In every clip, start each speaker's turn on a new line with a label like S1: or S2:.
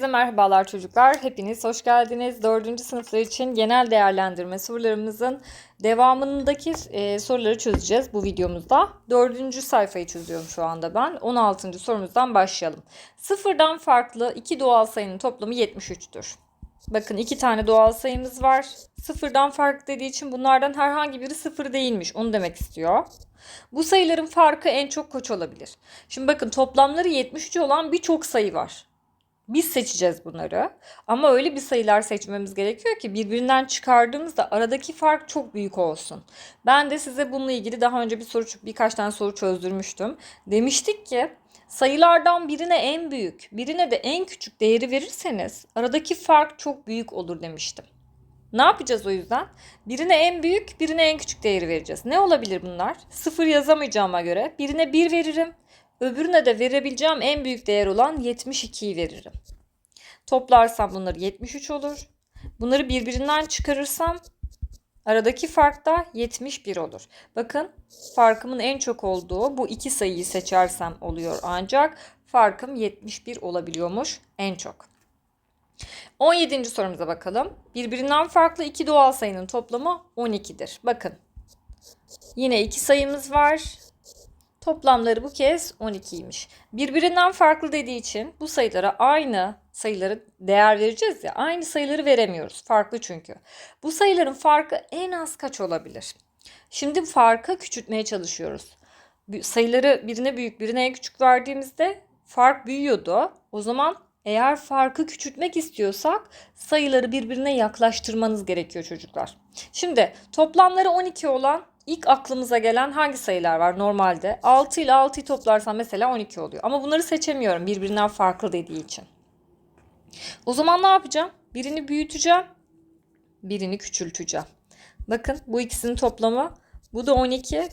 S1: Herkese merhabalar çocuklar. Hepiniz hoş geldiniz. Dördüncü sınıflar için genel değerlendirme sorularımızın devamındaki e, soruları çözeceğiz bu videomuzda. Dördüncü sayfayı çözüyorum şu anda ben. 16. sorumuzdan başlayalım. Sıfırdan farklı iki doğal sayının toplamı 73'tür. Bakın iki tane doğal sayımız var. Sıfırdan farklı dediği için bunlardan herhangi biri sıfır değilmiş. Onu demek istiyor. Bu sayıların farkı en çok kaç olabilir? Şimdi bakın toplamları 73 olan birçok sayı var. Biz seçeceğiz bunları. Ama öyle bir sayılar seçmemiz gerekiyor ki birbirinden çıkardığımızda aradaki fark çok büyük olsun. Ben de size bununla ilgili daha önce bir soru birkaç tane soru çözdürmüştüm. Demiştik ki sayılardan birine en büyük, birine de en küçük değeri verirseniz aradaki fark çok büyük olur demiştim. Ne yapacağız o yüzden? Birine en büyük, birine en küçük değeri vereceğiz. Ne olabilir bunlar? Sıfır yazamayacağıma göre birine 1 veririm. Öbürüne de verebileceğim en büyük değer olan 72'yi veririm. Toplarsam bunları 73 olur. Bunları birbirinden çıkarırsam aradaki fark da 71 olur. Bakın farkımın en çok olduğu bu iki sayıyı seçersem oluyor ancak farkım 71 olabiliyormuş en çok. 17. sorumuza bakalım. Birbirinden farklı iki doğal sayının toplamı 12'dir. Bakın. Yine iki sayımız var. Toplamları bu kez 12'ymiş. Birbirinden farklı dediği için bu sayılara aynı sayıları değer vereceğiz ya. Aynı sayıları veremiyoruz. Farklı çünkü. Bu sayıların farkı en az kaç olabilir? Şimdi farkı küçültmeye çalışıyoruz. Sayıları birine büyük birine küçük verdiğimizde fark büyüyordu. O zaman eğer farkı küçültmek istiyorsak sayıları birbirine yaklaştırmanız gerekiyor çocuklar. Şimdi toplamları 12 olan ilk aklımıza gelen hangi sayılar var normalde? 6 ile 6'yı toplarsam mesela 12 oluyor. Ama bunları seçemiyorum birbirinden farklı dediği için. O zaman ne yapacağım? Birini büyüteceğim, birini küçülteceğim. Bakın bu ikisinin toplamı bu da 12,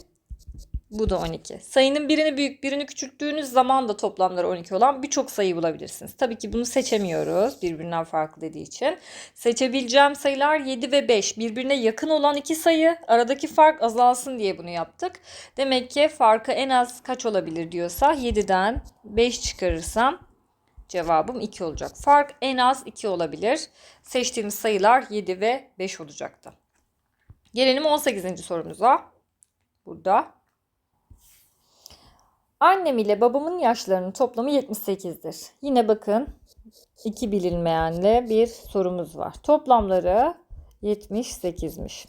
S1: bu da 12. Sayının birini büyük, birini küçülttüğünüz zaman da toplamları 12 olan birçok sayı bulabilirsiniz. Tabii ki bunu seçemiyoruz birbirinden farklı dediği için. Seçebileceğim sayılar 7 ve 5. Birbirine yakın olan iki sayı. Aradaki fark azalsın diye bunu yaptık. Demek ki farkı en az kaç olabilir diyorsa 7'den 5 çıkarırsam cevabım 2 olacak. Fark en az 2 olabilir. Seçtiğimiz sayılar 7 ve 5 olacaktı. Gelelim 18. sorumuza. Burada Annem ile babamın yaşlarının toplamı 78'dir. Yine bakın iki bilinmeyenle bir sorumuz var. Toplamları 78'miş.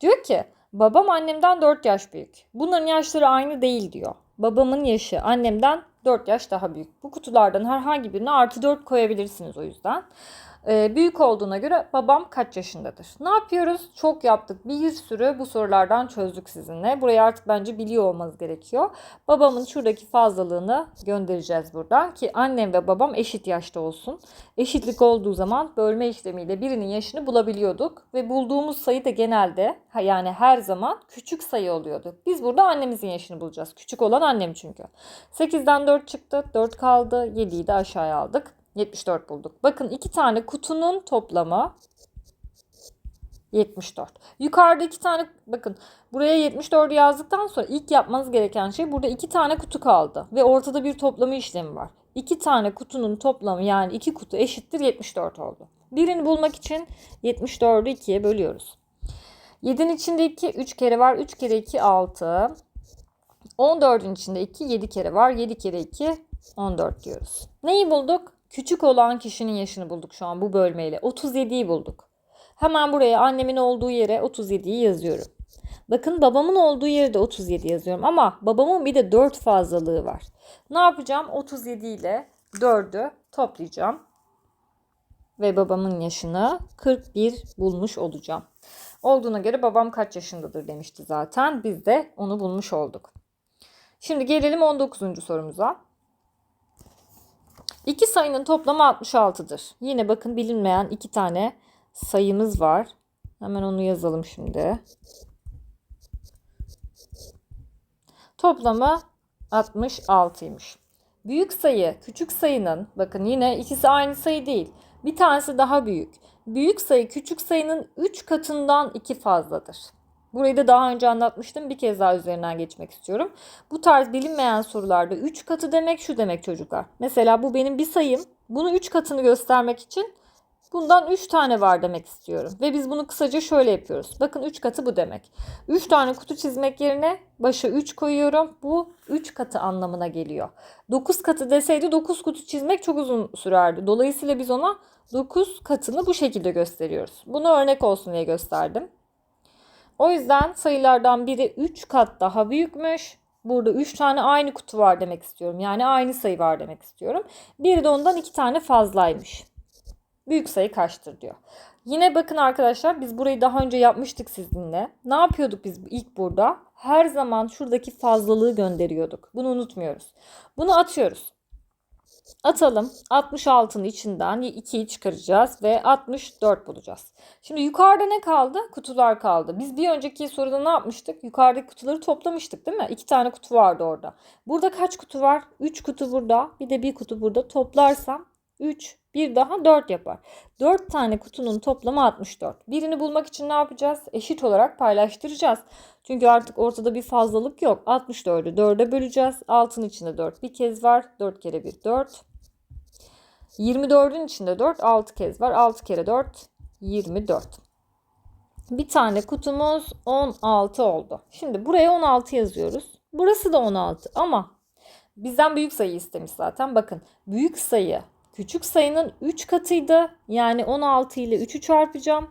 S1: Diyor ki babam annemden 4 yaş büyük. Bunların yaşları aynı değil diyor. Babamın yaşı annemden 4 yaş daha büyük. Bu kutulardan herhangi birine artı 4 koyabilirsiniz o yüzden. Ee, büyük olduğuna göre babam kaç yaşındadır? Ne yapıyoruz? Çok yaptık. Bir sürü bu sorulardan çözdük sizinle. Burayı artık bence biliyor olmanız gerekiyor. Babamın şuradaki fazlalığını göndereceğiz buradan ki annem ve babam eşit yaşta olsun. Eşitlik olduğu zaman bölme işlemiyle birinin yaşını bulabiliyorduk ve bulduğumuz sayı da genelde yani her zaman küçük sayı oluyordu. Biz burada annemizin yaşını bulacağız. Küçük olan annem çünkü. 8'den 4 çıktı. 4 kaldı. 7'yi de aşağıya aldık. 74 bulduk. Bakın iki tane kutunun toplamı 74. Yukarıda iki tane bakın buraya 74'ü yazdıktan sonra ilk yapmanız gereken şey burada iki tane kutu kaldı ve ortada bir toplama işlemi var. İki tane kutunun toplamı yani iki kutu eşittir 74 oldu. Birini bulmak için 74'ü 2'ye bölüyoruz. 7'nin içinde 2 3 kere var. 3 kere 2 6. 14'ün içinde 2 7 kere var. 7 kere 2 14 diyoruz. Neyi bulduk? Küçük olan kişinin yaşını bulduk şu an bu bölmeyle. 37'yi bulduk. Hemen buraya annemin olduğu yere 37'yi yazıyorum. Bakın babamın olduğu yere de 37 yazıyorum ama babamın bir de 4 fazlalığı var. Ne yapacağım? 37 ile 4'ü toplayacağım. Ve babamın yaşını 41 bulmuş olacağım. Olduğuna göre babam kaç yaşındadır demişti zaten. Biz de onu bulmuş olduk. Şimdi gelelim 19. sorumuza. İki sayının toplamı 66'dır. Yine bakın bilinmeyen iki tane sayımız var. Hemen onu yazalım şimdi. Toplamı 66'ymış. Büyük sayı küçük sayının bakın yine ikisi aynı sayı değil. Bir tanesi daha büyük. Büyük sayı küçük sayının 3 katından 2 fazladır. Burayı da daha önce anlatmıştım. Bir kez daha üzerinden geçmek istiyorum. Bu tarz bilinmeyen sorularda 3 katı demek şu demek çocuklar. Mesela bu benim bir sayım. Bunu 3 katını göstermek için bundan 3 tane var demek istiyorum. Ve biz bunu kısaca şöyle yapıyoruz. Bakın 3 katı bu demek. 3 tane kutu çizmek yerine başa 3 koyuyorum. Bu 3 katı anlamına geliyor. 9 katı deseydi 9 kutu çizmek çok uzun sürerdi. Dolayısıyla biz ona 9 katını bu şekilde gösteriyoruz. Bunu örnek olsun diye gösterdim. O yüzden sayılardan biri 3 kat daha büyükmüş. Burada 3 tane aynı kutu var demek istiyorum. Yani aynı sayı var demek istiyorum. Biri de ondan 2 tane fazlaymış. Büyük sayı kaçtır diyor. Yine bakın arkadaşlar biz burayı daha önce yapmıştık sizinle. Ne yapıyorduk biz ilk burada? Her zaman şuradaki fazlalığı gönderiyorduk. Bunu unutmuyoruz. Bunu atıyoruz. Atalım. 66'nın içinden 2'yi çıkaracağız ve 64 bulacağız. Şimdi yukarıda ne kaldı? Kutular kaldı. Biz bir önceki soruda ne yapmıştık? Yukarıdaki kutuları toplamıştık değil mi? İki tane kutu vardı orada. Burada kaç kutu var? 3 kutu burada. Bir de bir kutu burada. Toplarsam 3, bir daha 4 yapar. 4 tane kutunun toplamı 64. Birini bulmak için ne yapacağız? Eşit olarak paylaştıracağız. Çünkü artık ortada bir fazlalık yok. 64'ü 4'e böleceğiz. 6'nın içinde 4 bir kez var. 4 kere 1 4. 24'ün içinde 4 6 kez var. 6 kere 4 24. Bir tane kutumuz 16 oldu. Şimdi buraya 16 yazıyoruz. Burası da 16 ama bizden büyük sayı istemiş zaten. Bakın büyük sayı küçük sayının 3 katıydı. Yani 16 ile 3'ü çarpacağım.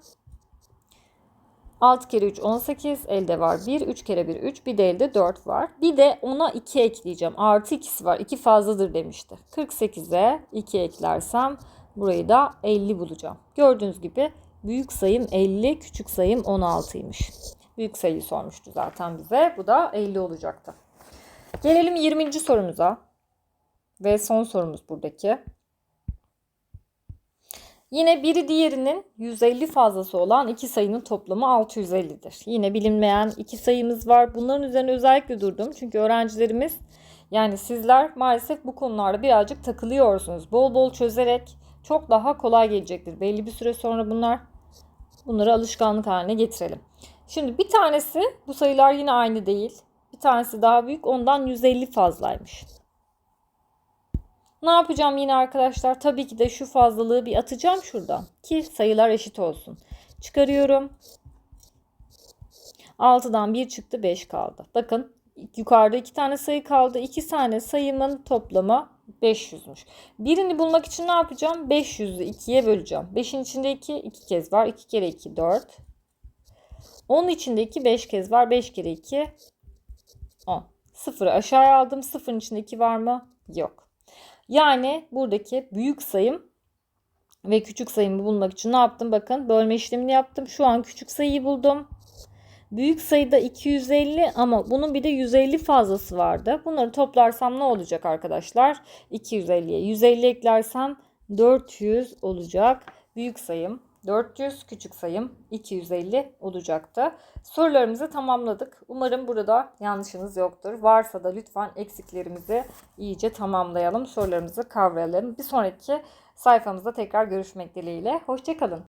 S1: 6 kere 3 18 elde var 1 3 kere 1 3 bir de elde 4 var. Bir de ona 2 ekleyeceğim. Artı 2'si var 2 fazladır demişti. 48'e 2 eklersem burayı da 50 bulacağım. Gördüğünüz gibi büyük sayım 50 küçük sayım 16'ymış. Büyük sayıyı sormuştu zaten bize. Bu da 50 olacaktı. Gelelim 20. sorumuza. Ve son sorumuz buradaki. Yine biri diğerinin 150 fazlası olan iki sayının toplamı 650'dir. Yine bilinmeyen iki sayımız var. Bunların üzerine özellikle durdum. Çünkü öğrencilerimiz yani sizler maalesef bu konularda birazcık takılıyorsunuz. Bol bol çözerek çok daha kolay gelecektir. Belli bir süre sonra bunlar bunları alışkanlık haline getirelim. Şimdi bir tanesi bu sayılar yine aynı değil. Bir tanesi daha büyük ondan 150 fazlaymış. Ne yapacağım yine arkadaşlar? Tabii ki de şu fazlalığı bir atacağım şuradan. Ki sayılar eşit olsun. Çıkarıyorum. 6'dan 1 çıktı 5 kaldı. Bakın yukarıda 2 tane sayı kaldı. 2 tane sayımın toplamı 500'müş. Birini bulmak için ne yapacağım? 500'ü 2'ye böleceğim. 5'in içinde 2, 2 kez var. 2 kere 2, 4. 10'un içinde 2, 5 kez var. 5 kere 2, 10. Sıfırı aşağıya aldım. Sıfırın içinde 2 var mı? Yok. Yani buradaki büyük sayım ve küçük sayımı bulmak için ne yaptım? Bakın bölme işlemini yaptım. Şu an küçük sayıyı buldum. Büyük sayıda 250 ama bunun bir de 150 fazlası vardı. Bunları toplarsam ne olacak arkadaşlar? 250'ye 150 eklersem 400 olacak. Büyük sayım 400, küçük sayım 250 olacaktı. Sorularımızı tamamladık. Umarım burada yanlışınız yoktur. Varsa da lütfen eksiklerimizi iyice tamamlayalım. Sorularımızı kavrayalım. Bir sonraki sayfamızda tekrar görüşmek dileğiyle. Hoşçakalın.